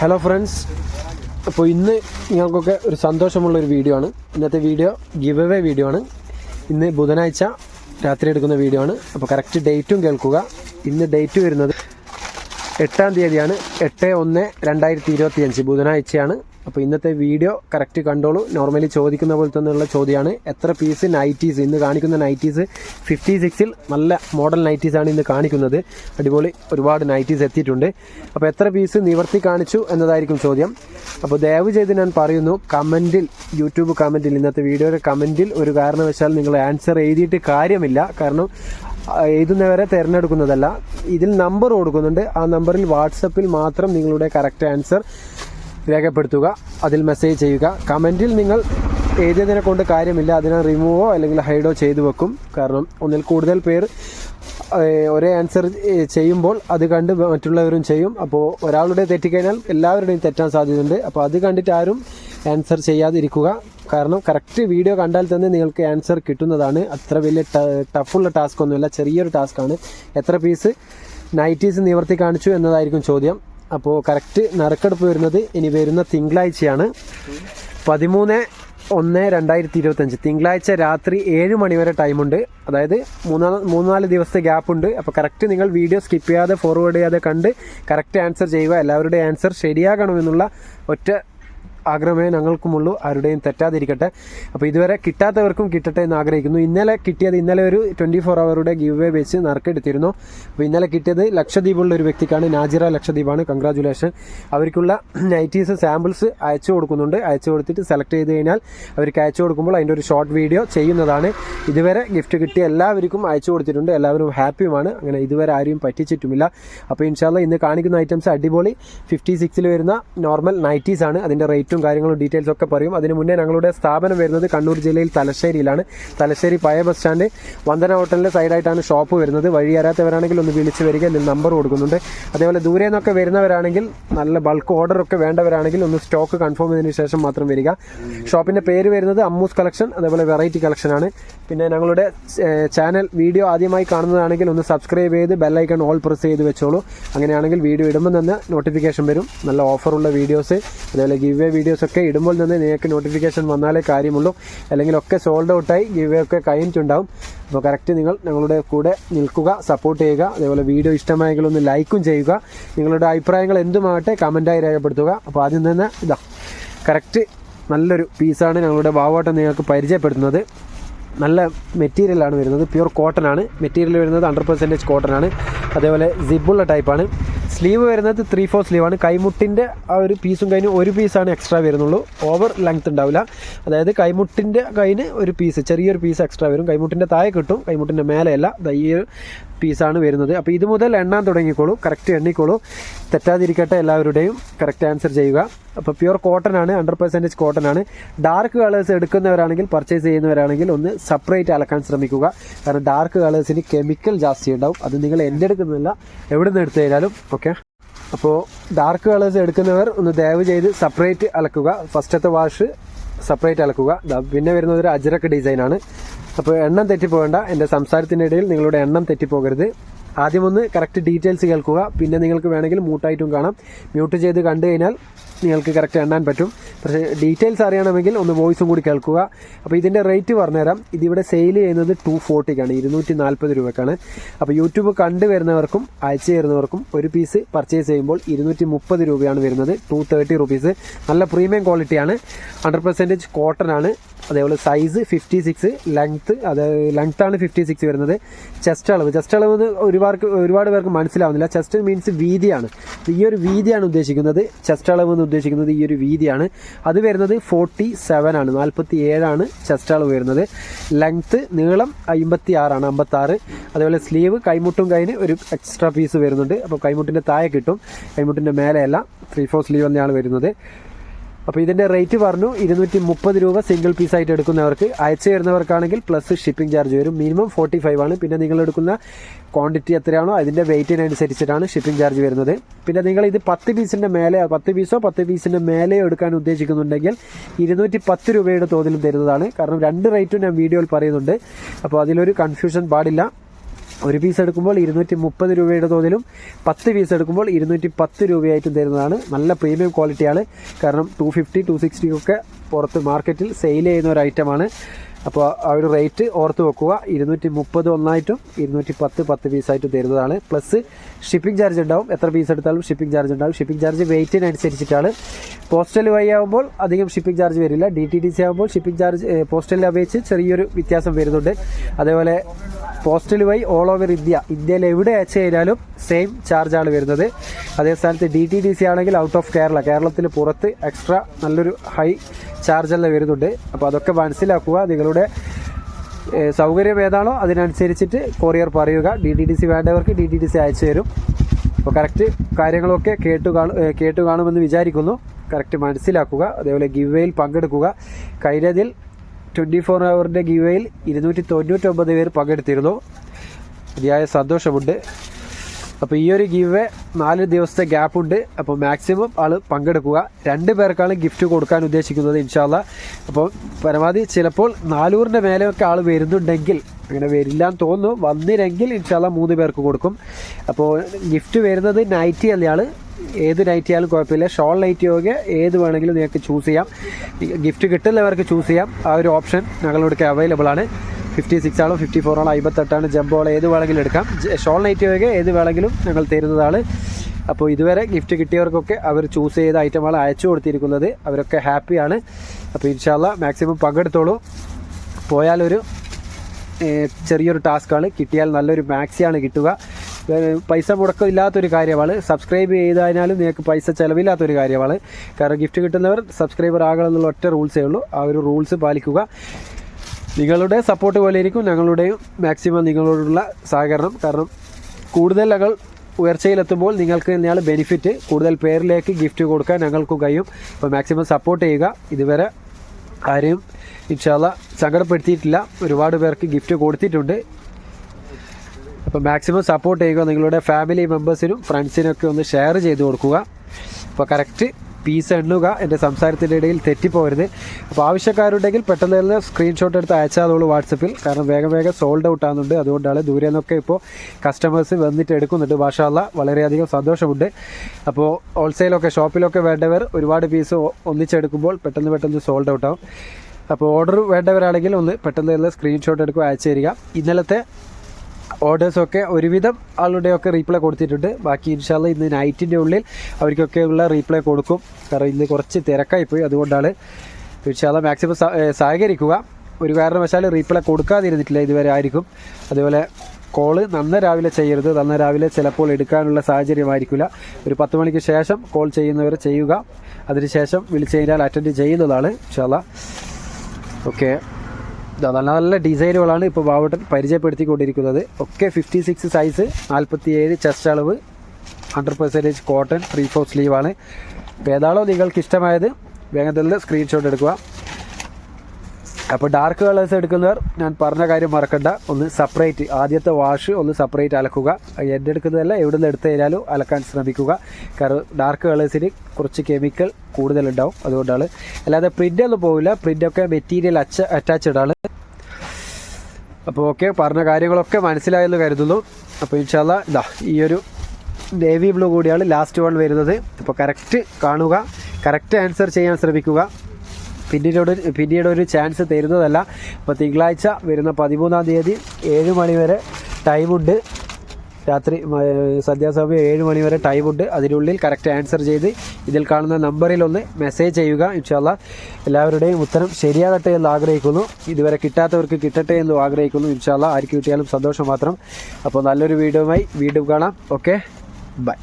Hello friends അപ്പോൾ ഇന്ന് ഞങ്ങൾക്കൊക്കെ ഒരു സന്തോഷമുള്ള ഒരു വീഡിയോ ആണ്. ഇന്നത്തെ വീഡിയോ ഗിവ് അവേ വീഡിയോ ആണ്. ഇന്ന് ബുധനാഴ്ച രാത്രി എടുക്കുന്ന വീഡിയോ ആണ്. അപ്പോൾ കറക്റ്റ് ഡേറ്റും കേൾക്കുക. ഇന്ന് ഡേറ്റ് വരുന്നത് എട്ടാം തീയതിയാണ്. എട്ട് ഒന്ന് രണ്ടായിരത്തി ഇരുപത്തി അഞ്ച് ബുധനാഴ്ചയാണ്. അപ്പോൾ ഇന്നത്തെ വീഡിയോ കറക്റ്റ് കണ്ടോളൂ. നോർമലി ചോദിക്കുന്ന പോലെ തന്നെയുള്ള ചോദ്യമാണ്. എത്ര പീസ് നൈറ്റീസ് ഇന്ന് കാണിക്കുന്ന നൈറ്റീസ് ഫിഫ്റ്റി സിക്സിൽ നല്ല മോഡൽ നൈറ്റീസാണ് ഇന്ന് കാണിക്കുന്നത്. അടിപൊളി ഒരുപാട് നൈറ്റീസ് എത്തിയിട്ടുണ്ട്. അപ്പോൾ എത്ര പീസ് നിവർത്തി കാണിച്ചു എന്നതായിരിക്കും ചോദ്യം. അപ്പോൾ ദയവ് ചെയ്ത് ഞാൻ പറയുന്നു കമന്റിൽ യൂട്യൂബ് കമന്റിൽ ഇന്നത്തെ വീഡിയോയുടെ കമന്റിൽ ഒരു കാരണവശാൽ നിങ്ങൾ ആൻസർ എഴുതിയിട്ട് കാര്യമില്ല. കാരണം എഴുതുന്നവരെ തിരഞ്ഞെടുക്കുന്നതല്ല. ഇതിൽ നമ്പർ കൊടുക്കുന്നുണ്ട്. ആ നമ്പറിൽ വാട്സപ്പിൽ മാത്രം നിങ്ങളുടെ കറക്റ്റ് ആൻസർ രേഖപ്പെടുത്തുക അതിൽ മെസ്സേജ് ചെയ്യുക. കമന്റിൽ നിങ്ങൾ എഴുതിയതിനെ കൊണ്ട് കാര്യമില്ല അതിനെ റിമൂവോ അല്ലെങ്കിൽ ഹൈഡോ ചെയ്തു വെക്കും. കാരണം ഒന്നിൽ കൂടുതൽ പേർ ഒരേ ആൻസർ ചെയ്യുമ്പോൾ അത് കണ്ട് മറ്റുള്ളവരും ചെയ്യും. അപ്പോൾ ഒരാളുടെ തെറ്റിക്കഴിഞ്ഞാൽ എല്ലാവരുടെയും തെറ്റാൻ സാധ്യതയുണ്ട്. അപ്പോൾ അത് കണ്ടിട്ട് ആരും ആൻസർ ചെയ്യാതിരിക്കുക. കാരണം കറക്റ്റ് വീഡിയോ കണ്ടാൽ തന്നെ നിങ്ങൾക്ക് ആൻസർ കിട്ടുന്നതാണ്. അത്ര വലിയ ടഫുള്ള ടാസ്ക് ഒന്നുമില്ല. ചെറിയൊരു ടാസ്ക്കാണ് എത്ര പീസ് നൈറ്റീസ് നിവർത്തി കാണിച്ചു എന്നതായിരിക്കും ചോദ്യം. അപ്പോൾ കറക്റ്റ് നറുക്കെടുപ്പ് വരുന്നത് ഇനി വരുന്ന തിങ്കളാഴ്ചയാണ്. പതിമൂന്ന് ഒന്ന് രണ്ടായിരത്തി ഇരുപത്തഞ്ച് തിങ്കളാഴ്ച രാത്രി ഏഴ് മണിവരെ ടൈമുണ്ട്. അതായത് മൂന്നാ മൂന്നാൽ ദിവസത്തെ ഗ്യാപ്പ് ഉണ്ട് അപ്പോൾ കറക്റ്റ് നിങ്ങൾ വീഡിയോ സ്കിപ്പ് ചെയ്യാതെ ഫോർവേഡ് ചെയ്യാതെ കണ്ട് കറക്റ്റ് ആൻസർ ചെയ്യുക. എല്ലാവരുടെയും ആൻസർ ശരിയാകണമെന്നുള്ള ഒറ്റ ആഗ്രഹമേ ഞങ്ങൾക്കുമുള്ളൂ ആരുടെയും തെറ്റാതിരിക്കട്ടെ. അപ്പോൾ ഇതുവരെ കിട്ടാത്തവർക്കും കിട്ടട്ടെ എന്ന് ആഗ്രഹിക്കുന്നു. ഇന്നലെ കിട്ടിയത് ഇന്നലെ ഒരു ട്വന്റി ഫോർ അവറുടെ ഗിവ് വേ വെച്ച് നറുക്കെടുത്തിരുന്നു. അപ്പോൾ ഇന്നലെ കിട്ടിയത് ലക്ഷദ്വീപുള്ള ഒരു വ്യക്തിക്കാണ് നാജിറ ലക്ഷദ്വീപാണ്. കൺഗ്രാജുലേഷൻ അവർക്കുള്ള നൈറ്റീസ് സാമ്പിൾസ് അയച്ചു കൊടുക്കുന്നുണ്ട്. അയച്ചു കൊടുത്തിട്ട് സെലക്ട് ചെയ്ത് കഴിഞ്ഞാൽ അവർക്ക് അയച്ചു കൊടുക്കുമ്പോൾ അതിന്റെ ഒരു ഷോർട്ട് വീഡിയോ ചെയ്യുന്നതാണ്. ഇതുവരെ ഗിഫ്റ്റ് കിട്ടിയ എല്ലാവർക്കും അയച്ചു കൊടുത്തിട്ടുണ്ട്. എല്ലാവരും ഹാപ്പിയുമാണ്. അങ്ങനെ ഇതുവരെ ആരും പറ്റിച്ചിട്ടുമില്ല. അപ്പോൾ ഇൻഷാല്ല ഇന്ന് കാണിക്കുന്ന ഐറ്റംസ് അടിപൊളി. ഫിഫ്റ്റി സിക്സിൽ വരുന്ന നോർമൽ നൈറ്റീസ് ആണ്. അതിന്റെ റേറ്റും കാര്യങ്ങളും ഡീറ്റെയിൽസ് ഒക്കെ പറയും. അതിന് മുന്നേ ഞങ്ങളുടെ സ്ഥാപനം വരുന്നത് കണ്ണൂർ ജില്ലയിൽ തലശ്ശേരിയിലാണ്. തലശ്ശേരി പഴയ ബസ് സ്റ്റാൻഡ് വന്ദന ഹോട്ടലിന്റെ സൈഡായിട്ടാണ് ഷോപ്പ് വരുന്നത്. വഴി അറിയാത്തവരാണെങ്കിൽ ഒന്ന് വിളിച്ച് വരിക ഇതിൽ നമ്പർ കൊടുക്കുന്നുണ്ട്. അതേപോലെ ദൂരെ നിന്നൊക്കെ വരുന്നവരാണെങ്കിൽ നല്ല ബൾക്ക് ഓർഡർ ഒക്കെ വേണ്ടവരാണെങ്കിൽ ഒന്ന് സ്റ്റോക്ക് കൺഫേം ചെയ്തതിന് ശേഷം മാത്രം വരിക. ഷോപ്പിന്റെ പേര് വരുന്നത് അമ്മൂസ് കളക്ഷൻ അതേപോലെ വെറൈറ്റി കളക്ഷനാണ് പിന്നെ ഞങ്ങളുടെ ചാനൽ വീഡിയോ ആദ്യമായി കാണുന്നതാണെങ്കിൽ ഒന്ന് സബ്സ്ക്രൈബ് ചെയ്ത് ബെല്ലൈക്കൺ ഓൾ പ്രസ് ചെയ്ത് വെച്ചോളൂ. അങ്ങനെയാണെങ്കിൽ വീഡിയോ ഇടുമ്പോൾ തന്നെ നോട്ടിഫിക്കേഷൻ വരും. നല്ല ഓഫറുള്ള വീഡിയോസ് അതേപോലെ ഗിവ് എ വീഡിയോസ് ഒക്കെ ഇടുമ്പോൾ തന്നെ നിങ്ങൾക്ക് നോട്ടിഫിക്കേഷൻ വന്നാലേ കാര്യമുള്ളൂ. അല്ലെങ്കിൽ ഒക്കെ സോൾഡ് ഔട്ടായി ഗിവ് ഒക്കെ കഴിഞ്ഞിട്ടുണ്ടാവും. അപ്പോൾ കറക്റ്റ് നിങ്ങൾ ഞങ്ങളുടെ കൂടെ നിൽക്കുക സപ്പോർട്ട് ചെയ്യുക. അതേപോലെ വീഡിയോ ഇഷ്ടമായെങ്കിൽ ഒന്ന് ലൈക്കും ചെയ്യുക. നിങ്ങളുടെ അഭിപ്രായങ്ങൾ എന്തുമാകട്ടെ കമന്റായി രേഖപ്പെടുത്തുക. അപ്പോൾ ആദ്യം തന്നെ ഇതാ കറക്റ്റ് നല്ലൊരു പീസാണ് ഞങ്ങളുടെ ഭാവോട്ടം നിങ്ങൾക്ക് പരിചയപ്പെടുത്തുന്നത്. നല്ല മെറ്റീരിയലാണ് വരുന്നത്. പ്യൂർ കോട്ടൺ ആണ്. മെറ്റീരിയൽ വരുന്നത് ഹൺഡ്രഡ് പെർസെന്റേജ് കോട്ടൺ ആണ്. അതേപോലെ സിബുള്ള ടൈപ്പാണ് സ്ലീവ് വരുന്നത് ത്രീ ഫോർ സ്ലീവാണ് കൈമുട്ടിന്റെ ആ ഒരു പീസും കഴിഞ്ഞ് ഒരു പീസാണ് എക്സ്ട്രാ വരുന്നുള്ളൂ. ഓവർ ലെങ്ത് ഉണ്ടാവില്ല. അതായത് കൈമുട്ടിന്റെ കൈന് ഒരു പീസ് ചെറിയൊരു പീസ് എക്സ്ട്രാ വരും. കൈമുട്ടിന്റെ താഴെ കിട്ടും കൈമുട്ടിന്റെ മേലെയല്ല. ഈ ഒരു പീസാണ് വരുന്നത്. അപ്പോൾ ഇത് മുതൽ എണ്ണാൻ തുടങ്ങിക്കോളൂ. കറക്റ്റ് എണ്ണിക്കോളൂ. തെറ്റാതിരിക്കട്ടെ എല്ലാവരുടെയും കറക്റ്റ് ആൻസർ ചെയ്യുക. അപ്പോൾ പ്യുവർ കോട്ടൺ ആണ് ഹൺഡ്രഡ് പെർസെന്റേജ് കോട്ടൺ ആണ് ഡാർക്ക് കളേഴ്സ് എടുക്കുന്നവരാണെങ്കിൽ പർച്ചേസ് ചെയ്യുന്നവരാണെങ്കിൽ ഒന്ന് സെപ്പറേറ്റ് അലക്കാൻ ശ്രമിക്കുക. കാരണം ഡാർക്ക് കളേഴ്സിന് കെമിക്കൽ ജാസ്തി ഉണ്ടാവും. അത് നിങ്ങൾ എന്റെ എടുക്കുന്നില്ല എവിടെ നിന്ന് എടുത്തു കഴിഞ്ഞാലും ഓക്കെ അപ്പോൾ ഡാർക്ക് കളേഴ്സ് എടുക്കുന്നവർ ഒന്ന് ദയവ് ചെയ്ത് സെപ്പറേറ്റ് അലക്കുക. ഫസ്റ്റത്തെ വാഷ് സെപ്പറേറ്റ് അലക്കുക. പിന്നെ വരുന്നത് ഒരു അജരക്ക് ഡിസൈനാണ് അപ്പോൾ എണ്ണം തെറ്റിപ്പോകേണ്ട. എന്റെ സംസാരത്തിനിടയിൽ നിങ്ങളുടെ എണ്ണം തെറ്റിപ്പോകരുത്. ആദ്യം ഒന്ന് കറക്റ്റ് ഡീറ്റെയിൽസ് കേൾക്കുക. പിന്നെ നിങ്ങൾക്ക് വേണമെങ്കിൽ മ്യൂട്ടായിട്ടും കാണാം. മ്യൂട്ട് ചെയ്ത് കണ്ടു കഴിഞ്ഞാൽ നിങ്ങൾക്ക് കറക്റ്റ് എണ്ണാൻ പറ്റും. പക്ഷേ ഡീറ്റെയിൽസ് അറിയണമെങ്കിൽ ഒന്ന് വോയിസും കൂടി കേൾക്കുക. അപ്പോൾ ഇതിന്റെ റേറ്റ് പറഞ്ഞുതരാം. ഇതിവിടെ സെയിൽ ചെയ്യുന്നത് ടു ഫോർട്ടിക്കാണ് ഇരുന്നൂറ്റി നാൽപ്പത് രൂപക്കാണ്. അപ്പോൾ യൂട്യൂബ് കണ്ടുവരുന്നവർക്കും അയച്ചു തരുന്നവർക്കും ഒരു പീസ് പർച്ചേസ് ചെയ്യുമ്പോൾ ഇരുന്നൂറ്റി മുപ്പത് രൂപയാണ് വരുന്നത്. ടു തേർട്ടി റുപ്പീസ് നല്ല പ്രീമിയം ക്വാളിറ്റിയാണ് ഹൺഡ്രഡ് പെർസെന്റേജ് കോട്ടൺ ആണ്. അതേപോലെ സൈസ് ഫിഫ്റ്റി സിക്സ് ലെങ്ത്ത് അത് ലെങ്ത് ആണ് ഫിഫ്റ്റി സിക്സ് വരുന്നത്. ചെസ്റ്റ് അളവ്. ചെസ്റ്റ് അളവ് എന്ന് ഒരുപാട് ഒരുപാട് പേർക്ക് മനസ്സിലാവുന്നില്ല. ചെസ്റ്റ് മീൻസ് വീതിയാണ്. ഈ ഒരു വീതിയാണ് ഉദ്ദേശിക്കുന്നത്. ചെസ്റ്റ് അളവ് എന്ന് ഉദ്ദേശിക്കുന്നത് ഈ ഒരു വീതിയാണ്. അത് വരുന്നത് ഫോർട്ടി സെവൻ ആണ്. നാൽപ്പത്തി ഏഴാണ് ചെസ്റ്റ് അളവ് വരുന്നത്. ലെങ്ത്ത് നീളം അമ്പത്തി ആറാണ് അമ്പത്തി ആറ് അതേപോലെ സ്ലീവ് കൈമുട്ടും കൈന് ഒരു എക്സ്ട്രാ പീസ് വരുന്നുണ്ട്. അപ്പോൾ കൈമുട്ടിന്റെ താഴെ കിട്ടും. കൈമുട്ടിന്റെ മേലെയല്ല ത്രീ ഫോർ സ്ലീവ് എന്നയാണ് വരുന്നത്. അപ്പോൾ ഇതിന്റെ റേറ്റ് പറഞ്ഞു ഇരുന്നൂറ്റി മുപ്പത് രൂപ സിംഗിൾ പീസ് ആയിട്ട് എടുക്കുന്നവർക്ക്. അയച്ചു തരുന്നവർക്കാണെങ്കിൽ പ്ലസ് ഷിപ്പിംഗ് ചാർജ് വരും. മിനിമം ഫോർട്ടി ഫൈവ് ആണ്. പിന്നെ നിങ്ങൾ എടുക്കുന്ന ക്വാണ്ടിറ്റി എത്രയാണോ അതിന്റെ വെയിറ്റിനനുസരിച്ചിട്ടാണ് ഷിപ്പിംഗ് ചാർജ് വരുന്നത്. പിന്നെ നിങ്ങൾ ഇത് പത്ത് പീസിന്റെ മേലെ പത്ത് പീസോ പത്ത് പീസിന്റെ മേലെയോ എടുക്കാൻ ഉദ്ദേശിക്കുന്നുണ്ടെങ്കിൽ ഇരുന്നൂറ്റി പത്ത് രൂപയുടെ തോതിലും തരുന്നതാണ്. കാരണം രണ്ട് റേറ്റും ഞാൻ വീഡിയോയിൽ പറയുന്നുണ്ട്. അപ്പോൾ അതിലൊരു കൺഫ്യൂഷൻ പാടില്ല. ഒരു പീസ് എടുക്കുമ്പോൾ ഇരുന്നൂറ്റി മുപ്പത് രൂപയുടെ തോതിലും പത്ത് പീസ് എടുക്കുമ്പോൾ ഇരുന്നൂറ്റി പത്ത് രൂപയായിട്ടും തരുന്നതാണ്. നല്ല പ്രീമിയം ക്വാളിറ്റിയാണ് കാരണം ടു ഫിഫ്റ്റി ടു സിക്സ്റ്റി ഒക്കെ പുറത്ത് മാർക്കറ്റിൽ സെയിൽ ചെയ്യുന്ന ഒരു ഐറ്റമാണ് അപ്പോൾ ആ ഒരു റേറ്റ് ഓർത്ത് വെക്കുക. ഇരുന്നൂറ്റി മുപ്പത് ഒന്നായിട്ടും ഇരുന്നൂറ്റി പത്ത് പത്ത് പീസായിട്ടും തരുന്നതാണ്. പ്ലസ് ഷിപ്പിംഗ് ചാർജ് ഉണ്ടാവും. എത്ര പീസ് എടുത്താലും ഷിപ്പിംഗ് ചാർജ് ഉണ്ടാവും. ഷിപ്പിംഗ് ചാർജ് വെയിറ്റിനനുസരിച്ചിട്ടാണ് പോസ്റ്റൽ വഴി ആകുമ്പോൾ അധികം ഷിപ്പിംഗ് ചാർജ് വരില്ല. ഡി ടി ഡി സി ആകുമ്പോൾ ഷിപ്പിംഗ് ചാർജ് പോസ്റ്റലിനെ അപേക്ഷിച്ച് ചെറിയൊരു വ്യത്യാസം വരുന്നുണ്ട്. അതേപോലെ പോസ്റ്റൽ വഴി ഓൾ ഓവർ ഇന്ത്യ ഇന്ത്യയിൽ എവിടെ അയച്ചു കഴിഞ്ഞാലും സെയിം ചാർജാണ് വരുന്നത്. അതേ സ്ഥാനത്ത് ഡി ടി ഡി സി ആണെങ്കിൽ ഔട്ട് ഓഫ് കേരള കേരളത്തിന് പുറത്ത് എക്സ്ട്രാ നല്ലൊരു ഹൈ ചാർജെല്ലാം വരുന്നുണ്ട്. അപ്പോൾ അതൊക്കെ മനസ്സിലാക്കുക. നിങ്ങളുടെ സൗകര്യം ഏതാണോ അതിനനുസരിച്ചിട്ട് കൊറിയർ പറയുക. ഡി ടി ഡി സി വേണ്ടവർക്ക് ഡി ടി ഡി സി അയച്ചു തരും. അപ്പോൾ കറക്റ്റ് കാര്യങ്ങളൊക്കെ കേട്ടു കാണും കേട്ടു കാണുമെന്ന് വിചാരിക്കുന്നു. കറക്റ്റ് മനസ്സിലാക്കുക. അതേപോലെ ഗിവേയിൽ പങ്കെടുക്കുക. കഴിഞ്ഞതിൽ ട്വന്റി ഫോർ അവറിന്റെ ഗിവേയിൽ ഇരുന്നൂറ്റി തൊണ്ണൂറ്റൊമ്പത് പേർ പങ്കെടുത്തിരുന്നു. അതിയായ സന്തോഷമുണ്ട്. അപ്പോൾ ഈ ഒരു ഗിവ് നാല് ദിവസത്തെ ഗ്യാപ്പ് ഉണ്ട്. അപ്പോൾ മാക്സിമം ആൾ പങ്കെടുക്കുക. രണ്ട് പേർക്കാണ് ഗിഫ്റ്റ് കൊടുക്കാൻ ഉദ്ദേശിക്കുന്നത് ഇൻഷാല്ല അപ്പോൾ പരമാവധി ചിലപ്പോൾ നാനൂറിന്റെ മേലെയൊക്കെ ആൾ വരുന്നുണ്ടെങ്കിൽ അങ്ങനെ വരില്ല എന്ന് തോന്നുന്നു. വന്നില്ലെങ്കിൽ ഇൻഷാല്ല മൂന്ന് പേർക്ക് കൊടുക്കും. അപ്പോൾ ഗിഫ്റ്റ് വരുന്നത് നൈറ്റി അല്ലയാൾ ഏത് നൈറ്റി ആയാലും കുഴപ്പമില്ല. ഷോൾ നൈറ്റി ഒക്കെ ഏത് വേണമെങ്കിലും നിങ്ങൾക്ക് ചൂസ് ചെയ്യാം. ഗിഫ്റ്റ് കിട്ടുന്നവർക്ക് ചൂസ് ചെയ്യാം. ആ ഒരു ഓപ്ഷൻ ഞങ്ങളുടെ അവൈലബിൾ ആണ്. ഫിഫ്റ്റി സിക്സ് ആണോ ഫിഫ്റ്റി ഫോർ ആണോ അമ്പത്തെട്ടാണ് ജമ്പ് ബോൾ ഏത് വേണമെങ്കിലും എടുക്കാം. ഷോൾ നൈറ്റ് ഒക്കെ ഏത് വേണമെങ്കിലും ഞങ്ങൾ തരുന്നതാണ്. അപ്പോൾ ഇതുവരെ ഗിഫ്റ്റ് കിട്ടിയവർക്കൊക്കെ അവർ ചൂസ് ചെയ്ത ഐറ്റമാണ് അയച്ചു കൊടുത്തിരിക്കുന്നത്. അവരൊക്കെ ഹാപ്പിയാണ് അപ്പോൾ ഇൻഷാല്ല മാക്സിമം പങ്കെടുത്തോളൂ. പോയാലൊരു ചെറിയൊരു ടാസ്ക്കാണ് കിട്ടിയാൽ നല്ലൊരു മാക്സിയാണ് കിട്ടുക. പൈസ മുടക്കം ഇല്ലാത്തൊരു കാര്യമാണ്. സബ്സ്ക്രൈബ് ചെയ്തതിനാലും നിങ്ങൾക്ക് പൈസ ചിലവില്ലാത്തൊരു കാര്യമാണ്. കാരണം ഗിഫ്റ്റ് കിട്ടുന്നവർ സബ്സ്ക്രൈബർ ആകണം എന്നുള്ള ഒറ്റ റൂൾസേ ഉള്ളൂ. ആ ഒരു റൂൾസ് പാലിക്കുക. നിങ്ങളുടെ സപ്പോർട്ട് പോലെ ഇരിക്കും. ഞങ്ങളുടെയും മാക്സിമം നിങ്ങളോടുള്ള സഹകരണം. കാരണം കൂടുതൽ ഞങ്ങൾ ഉയർച്ചയിലെത്തുമ്പോൾ നിങ്ങൾക്ക് തന്നെയാണ് ബെനിഫിറ്റ് കൂടുതൽ പേരിലേക്ക് ഗിഫ്റ്റ് കൊടുക്കാൻ ഞങ്ങൾക്കും കഴിയും. അപ്പോൾ മാക്സിമം സപ്പോർട്ട് ചെയ്യുക. ഇതുവരെ ആരെയും ഇൻഷാല്ല സങ്കടപ്പെടുത്തിയിട്ടില്ല. ഒരുപാട് പേർക്ക് ഗിഫ്റ്റ് കൊടുത്തിട്ടുണ്ട്. അപ്പോൾ മാക്സിമം സപ്പോർട്ട് ചെയ്യുക. നിങ്ങളുടെ ഫാമിലി മെമ്പേഴ്സിനും ഫ്രണ്ട്സിനൊക്കെ ഒന്ന് ഷെയർ ചെയ്ത് കൊടുക്കുക. അപ്പോൾ കറക്റ്റ് പീസ് എണ്ണുക എന്റെ സംസാരത്തിന്റെ ഇടയിൽ തെറ്റിപ്പോരുത് അപ്പോൾ ആവശ്യക്കാരുണ്ടെങ്കിൽ പെട്ടെന്ന് തന്നെ സ്ക്രീൻഷോട്ട് എടുത്ത് അയച്ചാതോളൂ വാട്സപ്പിൽ കാരണം വേഗം വേഗം സോൾഡ് ഔട്ട് ആകുന്നുണ്ട് അതുകൊണ്ടാണ് ദൂരെ നിന്നൊക്കെ ഇപ്പോൾ കസ്റ്റമേഴ്സ് വന്നിട്ട് എടുക്കുന്നുണ്ട്. മാഷാല്ല വളരെയധികം സന്തോഷമുണ്ട്. അപ്പോൾ ഹോൾസെയിലൊക്കെ ഷോപ്പിലൊക്കെ വേണ്ടവർ ഒരുപാട് പീസ് ഒന്നിച്ചെടുക്കുമ്പോൾ പെട്ടെന്ന് പെട്ടെന്ന് സോൾഡ് ഔട്ട് ആവും. അപ്പോൾ ഓർഡർ വേണ്ടവരാണെങ്കിൽ ഒന്ന് പെട്ടെന്ന് തന്നെ സ്ക്രീൻഷോട്ട് എടുക്കുക അയച്ചു തരിക. ഇന്നലത്തെ ഓർഡേഴ്സൊക്കെ ഒരുവിധം ആളുടെയൊക്കെ റീപ്ലൈ കൊടുത്തിട്ടുണ്ട്. ബാക്കി ഇൻഷാല്ല ഇന്ന് നൈറ്റിന്റെ ഉള്ളിൽ അവർക്കൊക്കെ ഉള്ള റീപ്ലൈ കൊടുക്കും. കാരണം ഇന്ന് കുറച്ച് തിരക്കായി പോയി അതുകൊണ്ടാണ് ഇൻഷാല്ല മാക്സിമം സഹകരിക്കുക. ഒരു കാരണവശാൽ റീപ്ലൈ കൊടുക്കാതിരുന്നിട്ടില്ല ഇതുവരെ ആയിരിക്കും അതുപോലെ കോൾ നന്ന രാവിലെ ചെയ്യരുത്. നന്ന രാവിലെ ചിലപ്പോൾ എടുക്കാനുള്ള സാഹചര്യമായിരിക്കില്ല. ഒരു പത്ത് മണിക്ക് ശേഷം കോൾ ചെയ്യുന്നവർ ചെയ്യുക. അതിനുശേഷം വിളിച്ചു കഴിഞ്ഞാൽ അറ്റൻഡ് ചെയ്യുന്നതാണ് ഇൻഷാല്ല ഓക്കെ. നല്ല നല്ല ഡിസൈനുകളാണ് ഇപ്പോൾ ബാബുട്ടൻ പരിചയപ്പെടുത്തിക്കൊണ്ടിരിക്കുന്നത്. ഒക്കെ ഫിഫ്റ്റി സിക്സ് സൈസ് നാൽപ്പത്തി ഏഴ് ചെസ്റ്റ് അളവ് hundred percentage cotton three four സ്ലീവാണ് അപ്പോൾ ഏതാണോ നിങ്ങൾക്ക് ഇഷ്ടമായത് വേഗത്തിൽ സ്ക്രീൻഷോട്ട് എടുക്കുക. അപ്പോൾ ഡാർക്ക് കളേഴ്സ് എടുക്കുന്നവർ ഞാൻ പറഞ്ഞ കാര്യം മറക്കണ്ട. ഒന്ന് സെപ്പറേറ്റ് ആദ്യത്തെ വാഷ് ഒന്ന് സെപ്പറേറ്റ് അലക്കുക. എന്റെ എടുക്കുന്നതല്ല എവിടെ നിന്ന് എടുത്തു കഴിഞ്ഞാലും അലക്കാൻ ശ്രമിക്കുക. കാരണം ഡാർക്ക് കളേഴ്സിന് കുറച്ച് കെമിക്കൽ കൂടുതലുണ്ടാവും അതുകൊണ്ടാണ്. അല്ലാതെ പ്രിന്റ് ഒന്നും പോവില്ല പ്രിന്റൊക്കെ മെറ്റീരിയൽ അച്ച അറ്റാച്ച്ഡ് ആണ്. അപ്പോൾ ഓക്കെ പറഞ്ഞ കാര്യങ്ങളൊക്കെ മനസ്സിലായെന്ന് കരുതുന്നു. അപ്പോൾ ഇൻഷാല്ല ഇതാ ഈ ഒരു നേവി ബ്ലൂ കൂടിയാണ് ലാസ്റ്റ് വൺ വരുന്നത്. അപ്പോൾ കറക്റ്റ് കാണുക കറക്റ്റ് ആൻസർ ചെയ്യാൻ ശ്രമിക്കുക. പിന്നീട് പിന്നീട് ഒരു ചാൻസ് തരുന്നതല്ല. അപ്പോൾ തിങ്കളാഴ്ച വരുന്ന പതിമൂന്നാം തീയതി ഏഴ് മണി വരെ ടൈമുണ്ട് രാത്രി സന്ധ്യാസമയം ഏഴ് മണി വരെ ടൈമുണ്ട് അതിനുള്ളിൽ കറക്റ്റ് ആൻസർ ചെയ്ത് ഇതിൽ കാണുന്ന നമ്പറിൽ ഒന്ന് മെസ്സേജ് ചെയ്യുക. ഇൻഷാല്ല എല്ലാവരുടെയും ഉത്തരം ശരിയാകട്ടെ എന്ന് ആഗ്രഹിക്കുന്നു. ഇതുവരെ കിട്ടാത്തവർക്ക് കിട്ടട്ടെ എന്നും ആഗ്രഹിക്കുന്നു. ഇൻഷാല്ല ആർക്ക് കിട്ടിയാലും സന്തോഷം മാത്രം. അപ്പോൾ നല്ലൊരു വീഡിയോയുമായി വീണ്ടും കാണാം. Okay bye